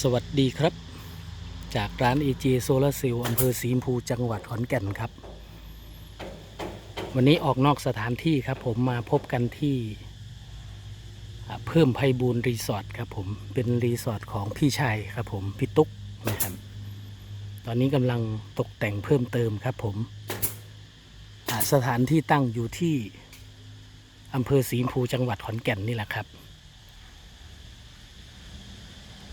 สวัสดีครับ จากร้าน AJ Solar Cell อำเภอสีมพูจังหวัดขอนแก่นครับ วันนี้ออกนอกสถานที่ครับ ผมมาพบกันที่เพิ่มไพบูลย์รีสอร์ทครับผมเป็นรีสอร์ทของพี่ชายครับผมพี่ตุ๊กนะครับตอนนี้กำลังตกแต่งเพิ่มเติมครับผมสถานที่ตั้งอยู่ที่อำเภอสีมพูจังหวัดขอนแก่นนี่แหละครับ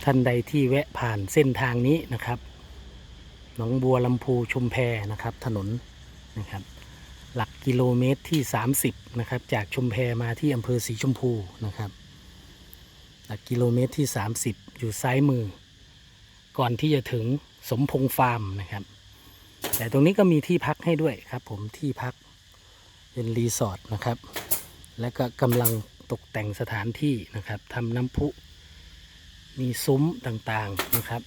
ท่านใดที่แวะผ่านเส้นทางนี้นะครับ หนองบัวลำพูชุมแพนะครับ ถนนนะครับ หลักกิโลเมตรที่ 30นะครับ จากชุมแพมาที่อำเภอสีชมพูนะครับ หลักกิโลเมตรที่ 30 อยู่ซ้ายมือ ก่อนที่จะถึงสมพงษ์ฟาร์มนะครับ แต่ตรงนี้ก็มีที่พักให้ด้วยครับ ผมที่พักเป็นรีสอร์ทนะครับ และก็กำลังตกแต่งสถานที่นะครับทำน้ำพุ มีซุ้มต่างๆนะครับ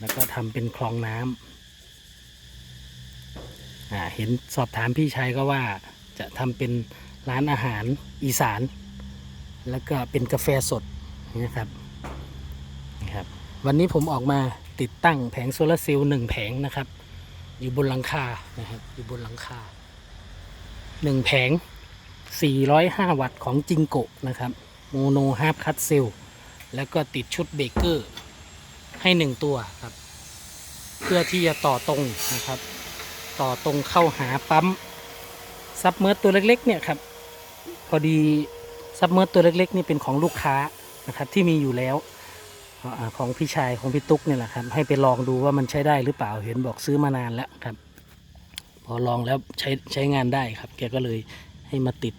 แล้วก็ทำเป็นคลองน้ำอ่าเห็นสอบถามพี่ชายก็ว่าจะทำเป็นร้านอาหารอีสาน แล้วก็เป็นกาแฟสดนะครับนะครับ วันนี้ผมออกมาติดตั้งแผงโซลาร์เซลล์หนึ่งแผงนะครับ อยู่บนหลังคานะครับอยู่บนหลังคาหนึ่งแผง 405 วัตต์ของจิงโกะนะครับ โมโนฮาร์ปคัตเซลล์ แล้วก็ติดชุดเบรกเกอร์ให้หนึ่งตัวครับ เพื่อที่จะต่อตรงนะครับ ต่อตรงเข้าหาปั๊มซับเมอร์ตัวเล็กๆเนี่ยครับ พอดีซับเมอร์ตัวเล็กๆนี่เป็นของลูกค้านะครับที่มีอยู่แล้วอของพี่ชายของพี่ตุ๊กเนี่ยแหละครับ ให้ไปลองดูว่ามันใช้ได้หรือเปล่าเห็นบอกซื้อมานานแล้วครับ พอลองแล้วใช้ใช้งานได้ครับ แกก็เลยให้มาติด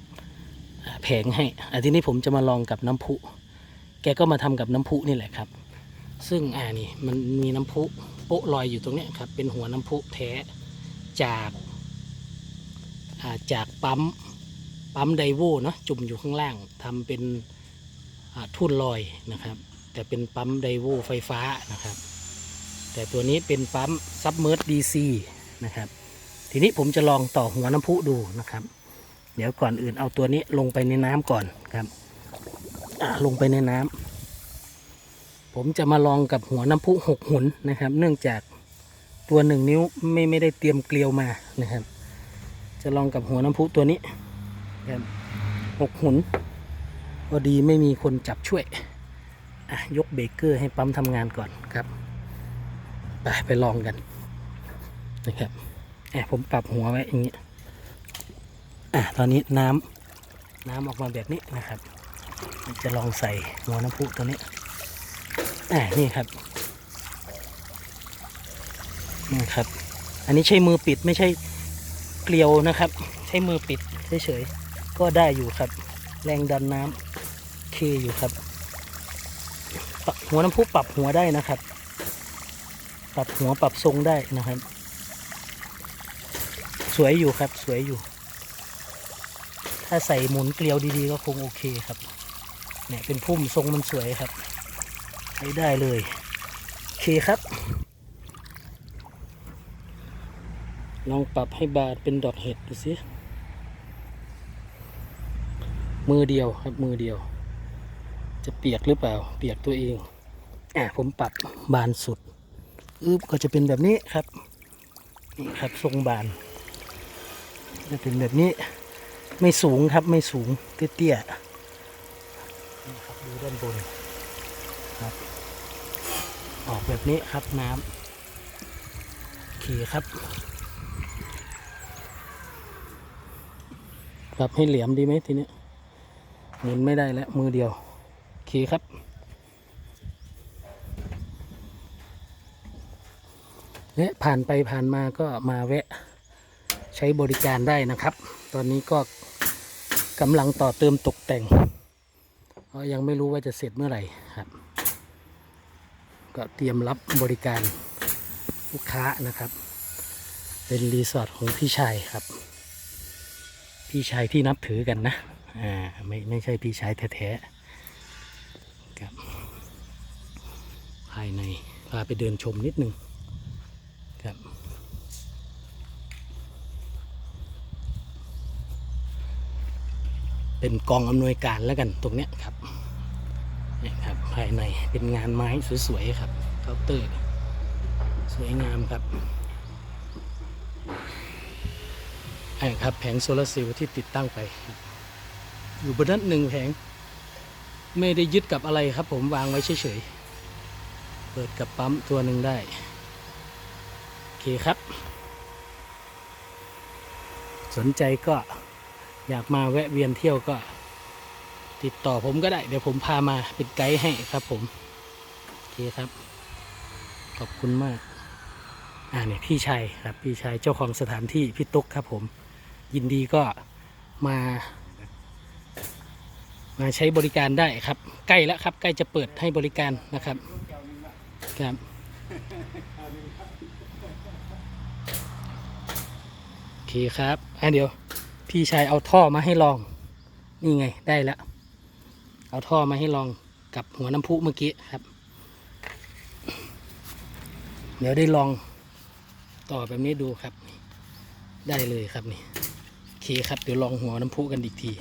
แผงให้อันทีนี้ผมจะมาลองกับน้ำพุ แกก็มาทำกับน้ำพุนี่แหละครับ ซึ่งอ่านี่มันมีน้ำพุโปะลอยอยู่ตรงนี้ครับ เป็นหัวน้ำพุแท้จากาจากปั๊มปั๊มไดโวเนาะจุ่มอยู่ข้างล่างทำเป็นทุ่นลอยนะครับ แต่เป็นปั๊มไดโวไฟฟ้านะครับ แต่ตัวนี้เป็นปั๊มซับเมอร์ดีซีนะครับ ทีนี้ผมจะลองต่อหัวน้ำพุดูนะครับ เดี๋ยวก่อนอื่นเอาตัวนี้ลงไปในน้ำก่อนครับ ลงไปในน้ำผมจะมาลองกับหัวน้ำพุหกหุนนะครับ เนื่องจากตัวหนึ่งนิ้วไม่ไม่ได้เตรียมเกลียวมานะครับ จะลองกับหัวน้ำพุตัวนี้ครับหกหุนพอดีไม่มีคนจับช่วยยกเบรกเกอร์ให้ปั๊มทำงานก่อนครับไปไปลองกันนะครับผมปรับหัวไว้อย่างนี้อะตอนนี้น้ำน้ำออกมาแบบนี้นะครับ จะลองใส่หัวน้ำพุตัวนี้อ่านี่ครับนี่ครับ อันนี้ใช้มือปิดไม่ใช่เกลียวนะครับ ใช้มือปิดเฉยๆก็ได้อยู่ครับ แรงดันน้ำโอเคอยู่ครับปรับหัวน้ำพุปรับหัวได้นะครับ ปรับหัวปรับทรงได้นะครับ สวยอยู่ครับสวยอยู่ ถ้าใส่หมุนเกลียวดีๆ ก็คงโอเคครับ เนี่ยเป็นพุ่มทรงมันสวยครับใช้ได้เลยโอเคครับ ลองปรับให้บาดเป็นดอกเห็ดดูสิมือเดียวครับมือเดียว จะเปียกหรือเปล่า เปียกตัวเองอะผมปรับบานสุดอึบก็จะเป็นแบบนี้ครับนี่ครับทรงบาน จะเป็นแบบนี้ไม่สูงครับไม่สูงเตี้ยๆ นี่ครับดูด้านบนครับ ออกแบบนี้ครับน้ำโอเคครับ ปรับให้เหลี่ยมดีไหมทีนี้หมุนไม่ได้แล้วมือเดียวโอเคครับและผ่านไปผ่านมาก็มาแวะใช้บริการได้นะครับ ตอนนี้ก็กำลังต่อเติมตกแต่ง ราะยังไม่รู้ว่าจะเสร็จเมื่อไหร่ครับ ก็เตรียมรับบริการลูกค้านะครับ เป็นรีสอร์ทของพี่ชายครับ พี่ชายที่นับถือกันนะอ่าไม่ไม่ใช่พี่ชายแท้ๆครับภายในพาไปเดินชมนิดนึงครับ เป็นกองอำนวยการแล้วกันตรงเนี้ยครับนี่ครับภายในเป็นงานไม้สวยๆครับเคาน์เตอร์สวยงามครับไอ้ครับแผงโซลาร์เซลล์ที่ติดตั้งไป อยู่บนนั้นหนึ่งแผง ไม่ได้ยึดกับอะไรครับ ผมวางไว้เฉยๆ เปิดกับปั๊มตัวหนึ่งได้ โอเคครับ สนใจก็ อยากมาแวะเวียนเที่ยวก็ ติดต่อผมก็ได้ เดี๋ยวผมพามาเป็นไกด์ให้ครับผม โอเคครับ ขอบคุณมาก อ่าเนี่ยพี่ชัยครับ พี่ชัยเจ้าของสถานที่พี่ตุ๊กครับผม ยินดีก็มา มาใช้บริการได้ครับ ใกล้แล้วครับ ใกล้จะเปิดให้บริการนะครับครับโอเคครับอะเดี๋ยว พี่ชายเอาท่อมาให้ลอง นี่ไงได้แล้ว เอาท่อมาให้ลองกับหัวน้ำพุเมื่อกี้ครับ เดี๋ยวได้ลองต่อแบบนี้ดูครับ ได้เลยครับนี่โอเคครับเดี๋ยวลองหัวน้ำพุกันอีกที